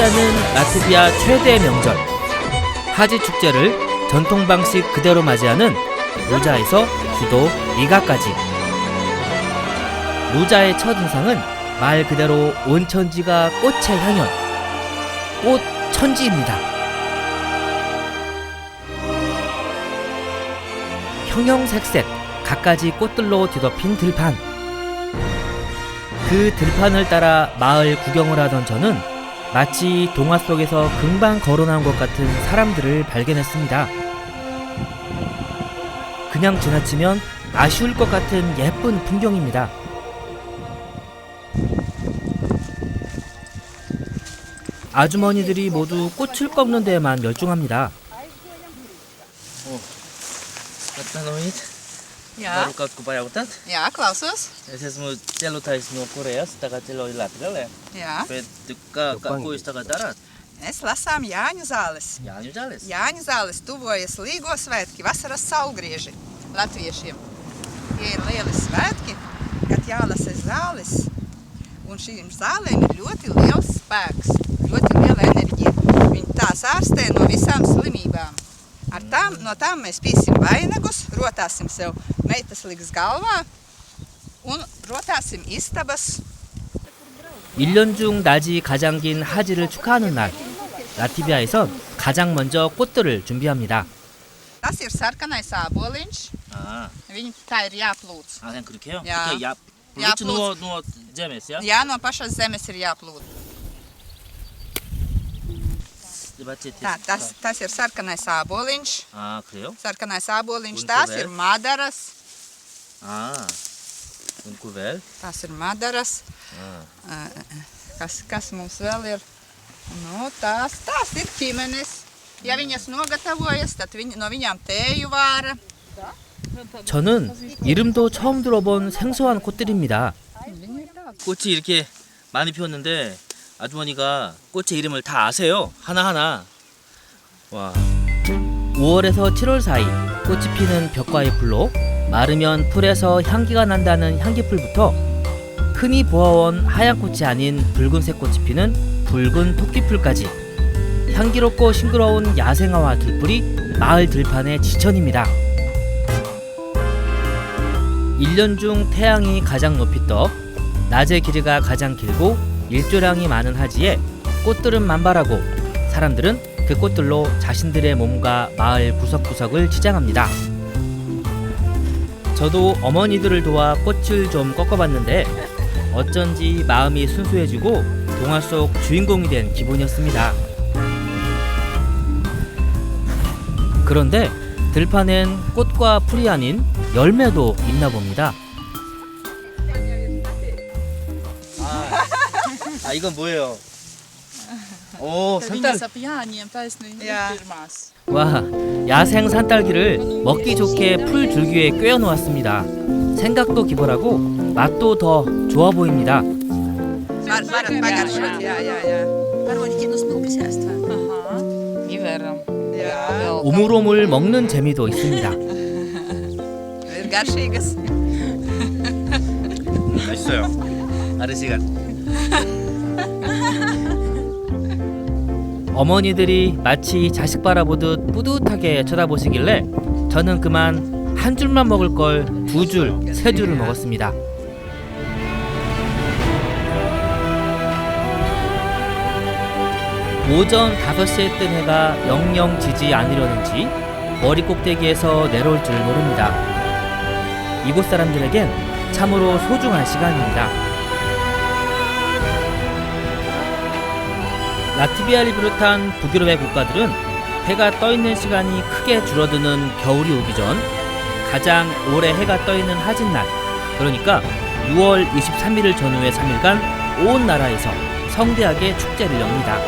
않은 라트비아 최대 명절. 하지 축제를 전통 방식 그대로 맞이하는 루자에서 수도 리가까지. 루자의 첫 인상은 말 그대로 온 천지가 꽃의 향연 꽃 천지입니다. 형형색색 갖가지 꽃들로 뒤덮인 들판. 그 들판을 따라 마을 구경을 하던 저는 마치 동화 속에서 금방 걸어 나온 것 같은 사람들을 발견했습니다. 그냥 지나치면 아쉬울 것 같은 예쁜 풍경입니다. 아주머니들이 모두 꽃을 꺾는 데에만 열중합니다. Atvainojiet, Jā, varu kaut ko pajautāt? jā, klausos. Es esmu ceļotājs no Korejas, tagad ceļoju Latvijā. Jā, Bet kā, kā, ko jūs tagad darāt? mēs lasām Jāņu zāles. Jāņu žēlis? Jāņu zāles tuvojas Līgo svētki, vasaras saulgrieži latviešiem. Tie ir lieli svētki, kad jālasa zāles. Un šīm zālēm ir ļoti liels spēks, ļoti liela enerģija. Viņi tās ārstē no visām slimībām. Ar tām, no tām mēs pīsim vainagus, rotāsim sev meitas liks galvā un rotāsim istabas 1년 중 낮이 가장 긴 하지를 축하하는 날 라티비아에선 가장 먼저 꽃들을 준비합니다. Tas ir sarkanais āboliņš. 아, Viņu tā ir jāplūc. 아, 그냥 그렇게요? 야. 그렇게 야, 야, 루츠 누워, 누워, 제메스, 야? Jā, no pašas zemes ir jāplūd. 맞지? Tā, tas, tas ir sarkanais āboliņš. 아, 그래요? Sarkanais āboliņš. Un Tās ko vēl? ir madaras. 아, un Tās ir madaras. 아, Ā, Kas, kas mums vēl ir? Nu, tās, tās ir ķimenes. Ja viņas nogatavojas, tad viņi, no viņām tēju vāra. 저는 이름도 처음 들어본 생소한 꽃들입니다. 꽃이 이렇게 많이 피었는데 아주머니가 꽃의 이름을 다 아세요. 하나하나. 와, 5월에서 7월 사이 꽃이 피는 벽과의 풀로 마르면 풀에서 향기가 난다는 향기풀부터 흔히 보아온 하얀 꽃이 아닌 붉은색 꽃이 피는 붉은 토끼풀까지 향기롭고 싱그러운 야생화와 들풀이 마을 들판의 지천입니다. 1년 중 태양이 가장 높이 떠 낮의 길이가 가장 길고 일조량이 많은 하지에 꽃들은 만발하고 사람들은 그 꽃들로 자신들의 몸과 마을 구석구석을 치장합니다. 저도 어머니들을 도와 꽃을 좀 꺾어봤는데 어쩐지 마음이 순수해지고 동화 속 주인공이 된 기분이었습니다. 그런데 들판엔 꽃과 풀이 아닌 열매도 있나 봅니다. 아 이건 뭐예요? 오, 산딸. 와, 야생 산딸기를 먹기 좋게 풀 줄기에 꿰어 놓았습니다. 생각도 기발하고 맛도 더 좋아 보입니다. 오물오물 먹는 재미도 있습니다. 맛있어요. 아르시가. 어머니들이 마치 자식 바라보듯 뿌듯하게 쳐다보시길래 저는 그만 한 줄만 먹을 걸 두 줄, 세 줄을 먹었습니다. 오전 5시에 뜬 해가 영영 지지 않으려는지 머리 꼭대기에서 내려올 줄 모릅니다. 이곳 사람들에겐 참으로 소중한 시간입니다. 라트비아를 비롯한 북유럽의 국가들은 해가 떠 있는 시간이 크게 줄어드는 겨울이 오기 전 가장 오래 해가 떠 있는 하진날, 그러니까 6월 23일을 전후해 3일간 온 나라에서 성대하게 축제를 엽니다.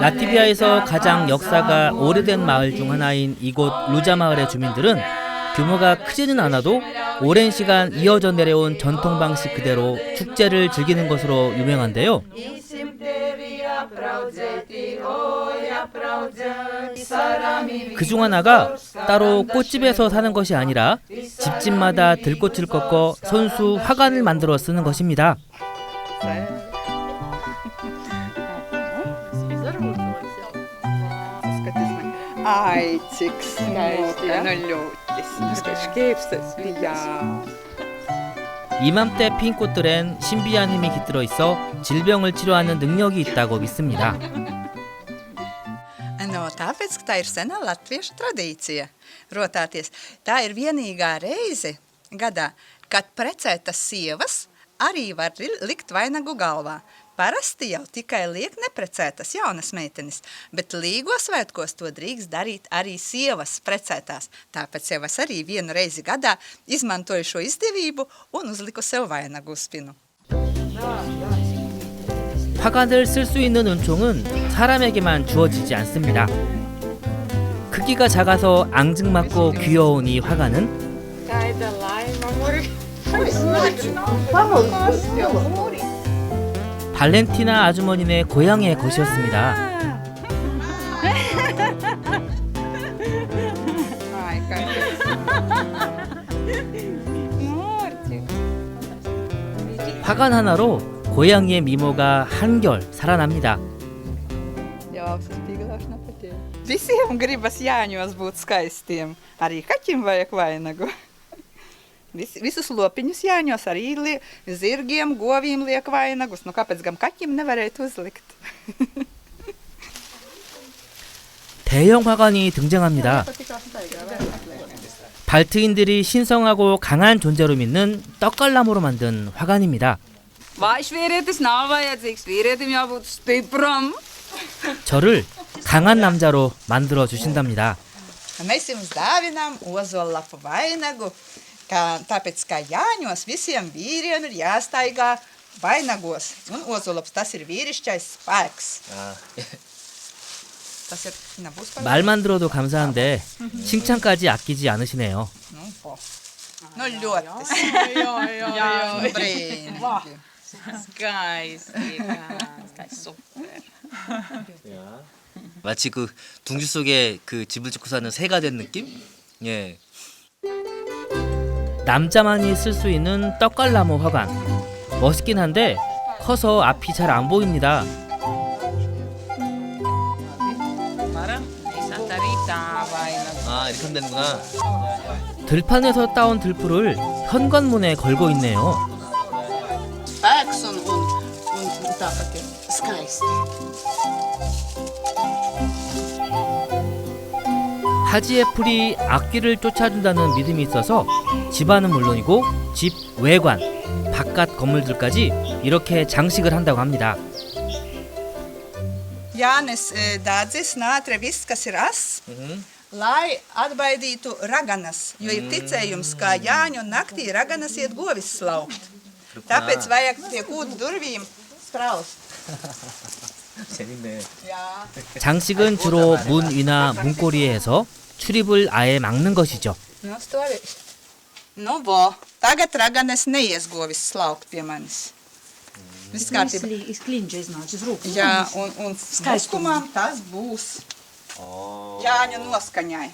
라티비아에서 가장 역사가 오래된 마을 중 하나인 이곳 루자 마을의 주민들은 규모가 크지는 않아도 오랜 시간 이어져 내려온 전통 방식 그대로 축제를 즐기는 것으로 유명한데요. 그중 하나가 따로 꽃집에서 사는 것이 아니라 집집마다 들꽃을 꺾어 손수 화관을 만들어 쓰는 것입니다. Ai, cik skaisti. Nu ļoti skaisti. Jā. 이맘때 핀 꽃들엔 신비한 힘이 깃들어 있어 질병을 치료하는 능력이 있다고 믿습니다. No, tāpēc, ka tā ir senā latviešu tradīcija. Rotāties, tā ir vienīgā reize gadā, kad precētas sievas arī var li- likt vainagu galvā. Parasti jau tikai liek neprecētas jaunas meitenes, bet līgo svētkos to drīkst darīt arī sievas precētās. Tāpēc sievas arī vienu reizi gadā izmantoju šo izdevību un uzliku sev vainagu uz spinu. 화관을 쓸 수 있는 은총은 사람에게만 주어지지 않습니다. 크기가 작아서 앙증맞고 귀여운 이 화관은 발렌티나 아주머니네 고향의 kā 화관 하나로 고양이의 미모가 한결 살아납니다. Vis, visus lopiņus jāņos, arī li, zirgiem, govīm liek vainagus. Nu, kāpēc gan kaķim nevarētu uzlikt? 대형 화관이 등장합니다. 발트인들이 신성하고 강한 존재로 믿는 떡갈나무로 만든 화관입니다. Vājš vīrietis nav vajadzīgs. Vīrietim jābūt stipram. 저를 강한 남자로 만들어 주신답니다. Mēs jums dāvinām ozolapu vainagu, kā, tāpēc kā jāņos visiem vīriem ir jāstaigā vainagos. Un ozolaps tas ir vīrišķais spēks. 아, Tas ir, nebūs par 말만 들어도 감사한데 칭찬까지 아끼지 않으시네요. Nu, po. Nu, ļoti. Jā, brīnīgi. Skaisti. Skaisti. Super. 마치 그 둥지 속에 그 집을 짓고 사는 새가 된 느낌? 예. 남자만이 쓸 수 있는 떡갈나무 화관. 멋있긴 한데 커서 앞이 잘 안 보입니다. 아 이렇게 하면 되는구나. 들판에서 따온 들풀을 현관문에 걸고 있네요. 하지의 풀이 악귀를 쫓아준다는 믿음이 있어서 집안은 물론이고 집 외관, 바깥 건물들까지 이렇게 장식을 한다고 합니다. Jānis e, dārdzis nātre viss, kas ir ass, lai atbaidītu raganas. Jo ir ticējums, ka Jāņu naktī raganas iet govis slaukt. Tāpēc vajag pie kūdu durvīm spraust. 장식은 주로 문 위나 문고리에 해서 출입을 아예 막는 것이죠. Nu, stāvi. Nu, bo, tagad raganas neies govis slaukt pie manis. Viss kārtībā. Izkliņģa iznāca uz rūkas. Jā, un, un Skaistumā. skaistumam tas būs 어. Jāņu noskaņai.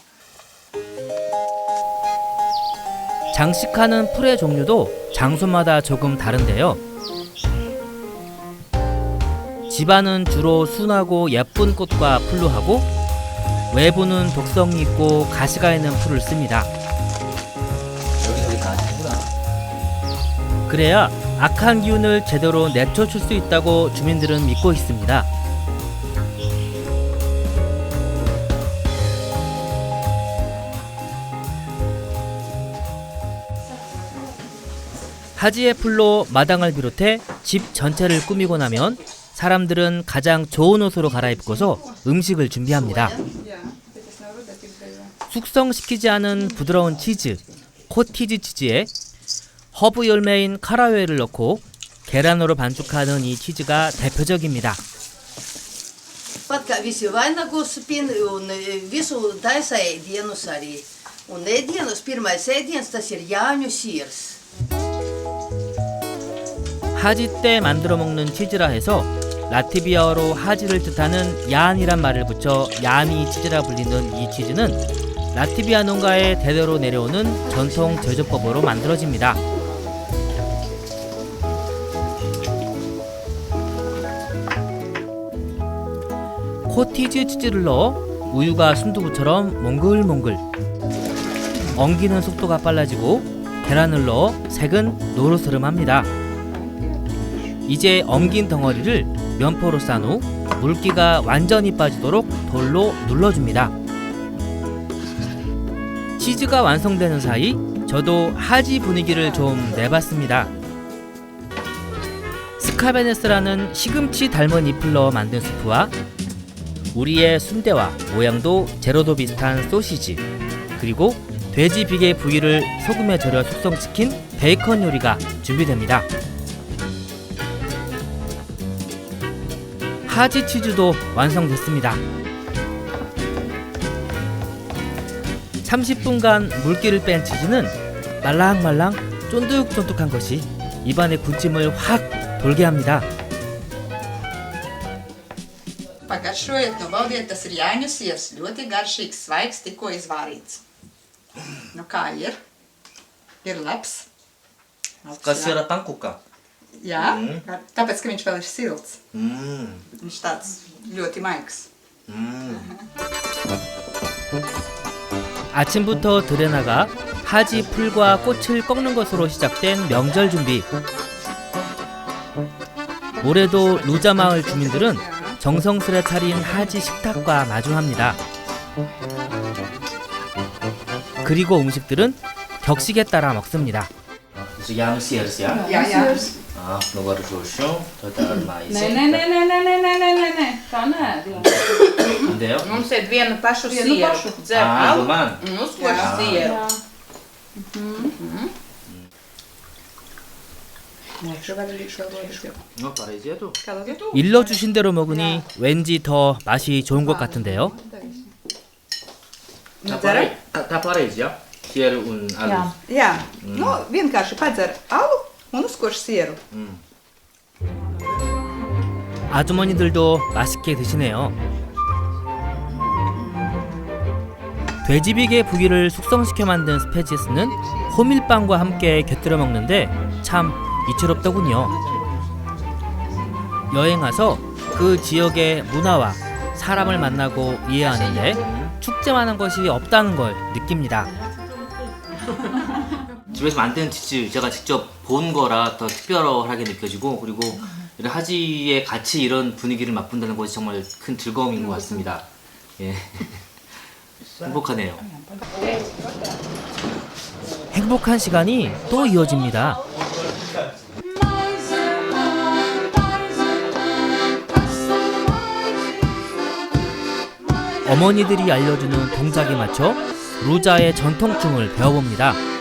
장식하는 풀의 종류도 장소마다 조금 다른데요. 집안은 주로 순하고 예쁜 꽃과 풀로 하고 외부는 독성이 있고 가시가 있는 풀을 씁니다. 그래야 악한 기운을 제대로 내쫓을 수 있다고 주민들은 믿고 있습니다. 하지의 풀로 마당을 비롯해 집 전체를 꾸미고 나면 사람들은 가장 좋은 옷으로 갈아입고서 음식을 준비합니다. 숙성시키지 않은 부드러운 치즈, 코티즈 치즈에 허브 열매인 카라웨를 넣고 계란으로 반죽하는 이 치즈가 대표적입니다. 하지 때 만들어 먹는 치즈라 해서 라티비아어로 하지를 뜻하는 얀이란 말을 붙여 야니 치즈라 불리는 이 치즈는 라티비아 농가에 대대로 내려오는 전통 제조법으로 만들어집니다. 코티즈 치즈를 넣어 우유가 순두부처럼 몽글몽글 엉기는 속도가 빨라지고 계란을 넣어 색은 노르스름합니다. 이제 엉긴 덩어리를 면포로 싼 후 물기가 완전히 빠지도록 돌로 눌러줍니다. 치즈가 완성되는 사이 저도 하지 분위기를 좀 내봤습니다. 스카베네스라는 시금치 닮은 잎을 넣어 만든 수프와 우리의 순대와 모양도 제로도 비슷한 소시지 그리고 돼지 비계 부위를 소금에 절여 숙성시킨 베이컨 요리가 준비됩니다. 하지 치즈도 완성됐습니다. 30분간 물기를 뺀 치즈는 말랑말랑 쫀득쫀득한 것이 입안의 군침을 확 돌게 합니다. Pagaršojiet, nu baudiet, tas ir Jāņu siers. Ļoti garšīgs, svaigs, tikko izvārīts. Nu kā ir? Ir labs. Labs, 가스라 빵국가. Jā, Mm. tāpēc, ka viņš vēl ir silts. 음. Viņš tāds ļoti maigs. 음. 아침부터 들에 나가 하지 풀과 꽃을 꺾는 것으로 시작된 명절 준비. 올해도 루자 마을 주민들은 정성스레 차린 하지 식탁과 마주합니다. 그리고 음식들은 격식에 따라 먹습니다. Jā, jā. 아, 노가르 조쇼. 더다 마이스. Nē, nē, nē, nē, nē, nē, nē, nē, nē. Tā nē, Diana. 근데요? Mums ir vienu pašu Vienu sieru. pašu. Dzer 아, alu 이거만. un uzkoš Jā. sieru. Jā. 어, 파레지에도. 일러주신 대로 먹으니 왠지 더 맛이 좋은 것 같은데요. 다 파레. 다 파레지야. 시에르 운 알루. Jā, nu, vienkārši padzer alu uzkoš sieru. 음. 아주머니들도 맛있게 드시네요. 돼지비계 부위를 숙성시켜 만든 스페지스는 호밀빵과 함께 곁들여 먹는데 참 이채롭더군요. 여행 와서 그 지역의 문화와 사람을 만나고 이해하는데 축제만한 것이 없다는 걸 느낍니다. 집에서 만든 치즈 제가 직접 본 거라 더 특별하게 느껴지고 그리고 이런 하지의 같이 이런 분위기를 맛본다는 것이 정말 큰 즐거움인 것 같습니다. 예. 행복하네요. 행복한 시간이 또 이어집니다. 어머니들이 알려주는 동작에 맞춰 루자의 전통춤을 배워봅니다.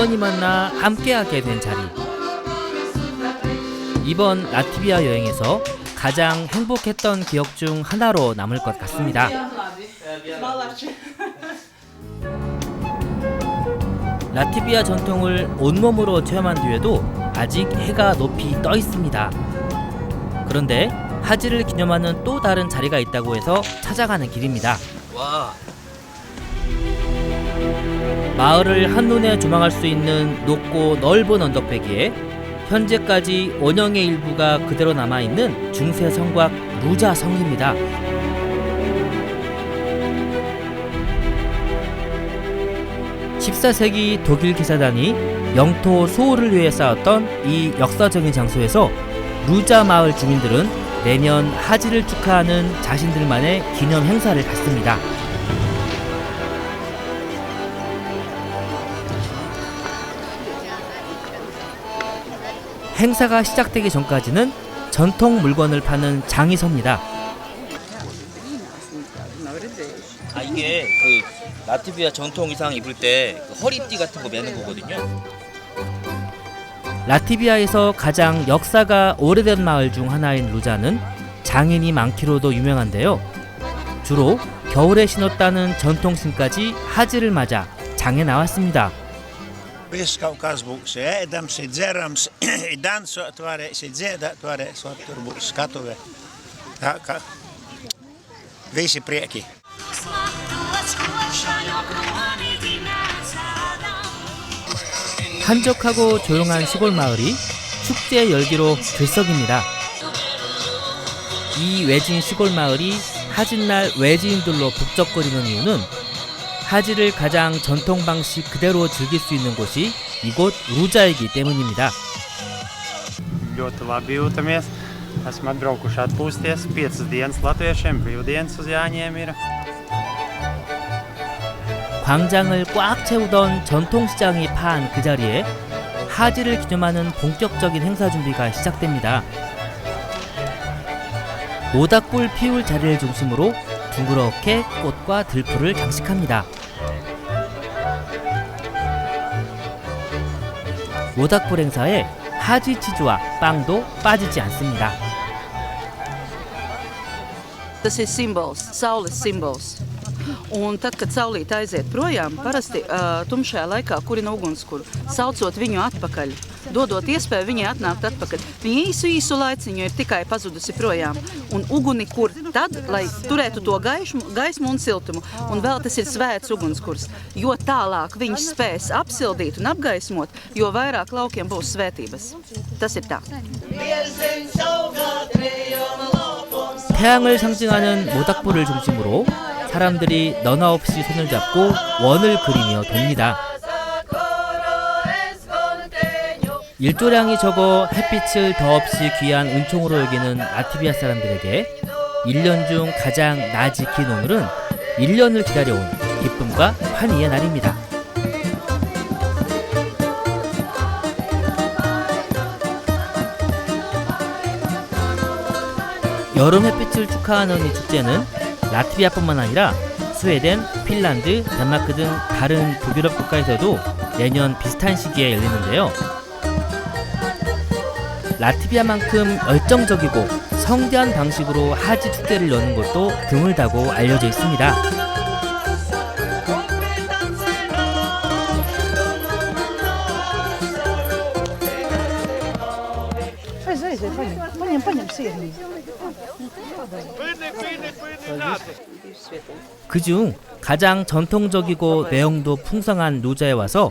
우연히 만나 함께하게 된 자리. 이번 라트비아 여행에서 가장 행복했던 기억 중 하나로 남을 것 같습니다. 라트비아 전통을 온몸으로 체험한 뒤에도 아직 해가 높이 떠 있습니다. 그런데 하지를 기념하는 또 다른 자리가 있다고 해서 찾아가는 길입니다. 와. 마을을 한눈에 조망할 수 있는 높고 넓은 언덕배기에 현재까지 원형의 일부가 그대로 남아 있는 중세 성곽 루자 성입니다. 14세기 독일 기사단이 영토 수호를 위해 쌓았던 이 역사적인 장소에서 루자 마을 주민들은 매년 하지를 축하하는 자신들만의 기념 행사를 갖습니다. 행사가 시작되기 전까지는 전통 물건을 파는 장이 섭니다. 아 이게 그 라트비아 전통 의상 입을 때 그 허리띠 같은 거 매는 거거든요. 라트비아에서 가장 역사가 오래된 마을 중 하나인 루자는 장인이 많기로도 유명한데요. 주로 겨울에 신었다는 전통 신까지 하지를 맞아 장에 나왔습니다. Viss kaut kas būs ēdams, ir dzerams, ir dansot, varēs, ir dziedāt, varēs, un tur būs skatuve. Tā kā visi prieki. 한적하고 조용한 시골 마을이 축제 열기로 들썩입니다. 이 외진 시골 마을이 하진날 외지인들로 북적거리는 이유는 하지를 가장 전통 방식 그대로 즐길 수 있는 곳이 이곳 루자이기 때문입니다. ļoti labi jūtamies. Esam atbraukuši atpūsties. Piecas dienas latviešiem, brīvdienas uz Jāņiem ir. 광장을 꽉 채우던 전통시장이 파한 그 자리에 하지를 기념하는 본격적인 행사 준비가 시작됩니다. 모닥불 피울 자리를 중심으로 둥그렇게 꽃과 들풀을 장식합니다. 모닥불 행사에 하지 치즈와 빵도 빠지지 않습니다. Tas ir simbols, saules simbols. Un tad, kad saulīte aiziet projām, parasti uh, tumšajā laikā kurina ugunskura, saucot viņu atpakaļ, dodot iespēju viņai atnākt atpakaļ. Viņa īsu, īsu laiciņu ir tikai pazudusi projām. Un uguni kur tad, lai turētu to gaišmu, gaismu un siltumu. Un vēl tas ir svēts ugunskurs. Jo tālāk viņš spēs apsildīt un apgaismot, jo vairāk laukiem būs svētības. Tas ir tā. 태양을 상징하는 모닥불을 중심으로 사람들이 너나 없이 손을 잡고 원을 그리며 돕니다. 일조량이 적어 햇빛을 더없이 귀한 은총으로 여기는 라티비아 사람들에게 1년 중 가장 낮이 긴 오늘은 1년을 기다려온 기쁨과 환희의 날입니다. 여름 햇빛을 축하하는 이 축제는 라트비아뿐만 아니라 스웨덴, 핀란드, 덴마크 등 다른 북유럽 국가에서도 매년 비슷한 시기에 열리는데요. 라트비아만큼 열정적이고 성대한 방식으로 하지 축제를 여는 곳도 드물다고 알려져 있습니다. 그중 가장 전통적이고 내용도 풍성한 루자에 와서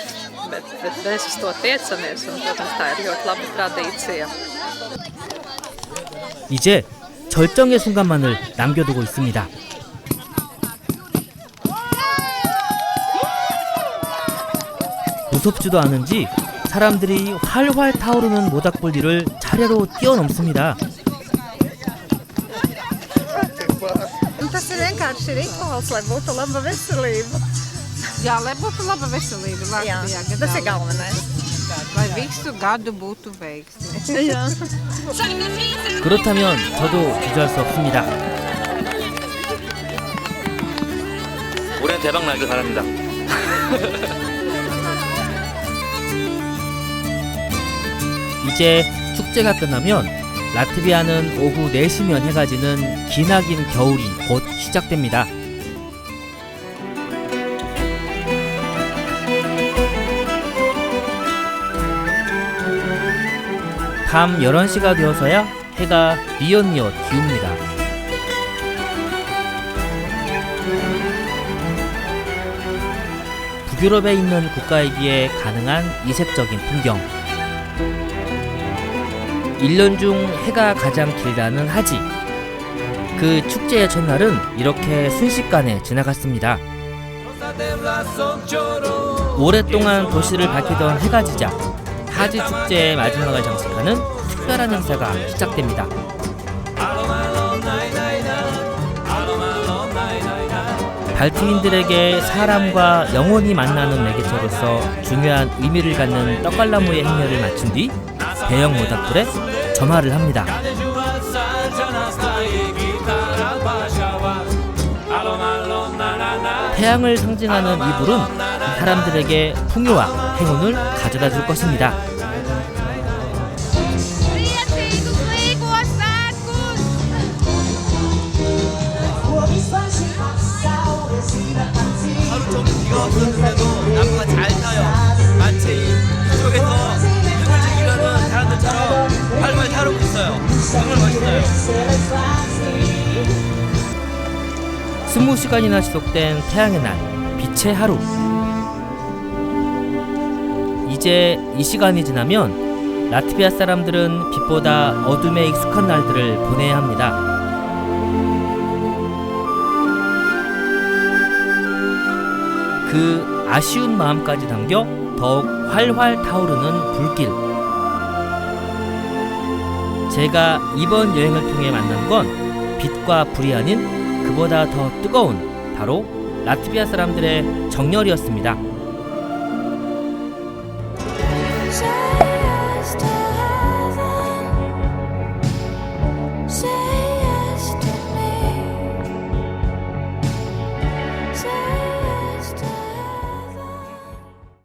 Bet, bet mēs uz to tiecamies, un, protams, tā ir ļoti laba tradīcija. 이제 절정의 순간만을 남겨두고 있습니다. 무섭지도 않은지 사람들이 활활 타오르는 모닥불 위를 차례로 뛰어넘습니다. Tas ir vienkārši rituāls, lai būtu laba veselība. Jā, lai būtu laba veselība Latvijā. Tas ir galvenais. Lai visu gadu būtu veiksmi. 그렇다면 저도 주저할 수 없습니다. 올해 대박 나길 바랍니다. 이제 축제가 끝나면 라트비아는 오후 4시면 해가 지는 기나긴 겨울이 곧 시작됩니다. 밤 11시가 되어서야 해가 뉘엿뉘엿 기웁니다. 북유럽에 있는 국가이기에 가능한 이색적인 풍경. 1년 중 해가 가장 길다는 하지. 그 축제의 첫날은 이렇게 순식간에 지나갔습니다. 오랫동안 도시를 밝히던 해가 지자 하지 축제의 마지막을 장식하는 특별한 행사가 시작됩니다. 발트인들에게 사람과 영원히 만나는 매개체로서 중요한 의미를 갖는 떡갈나무의 행렬을 마친 뒤 대형 모닥불에 점화를 합니다. 태양을 상징하는 이 불은 사람들에게 풍요와 행운을 가져다 줄 것입니다. 스무 시간이나 지속된 태양의 날, 빛의 하루. 이제 이 시간이 지나면 라트비아 사람들은 빛보다 어둠에 익숙한 날들을 보내야 합니다. 그 아쉬운 마음까지 담겨 더욱 활활 타오르는 불길. 제가 이번 여행을 통해 만난 건 빛과 불이 아닌 그보다 더 뜨거운 바로 라트비아 사람들의 정열이었습니다.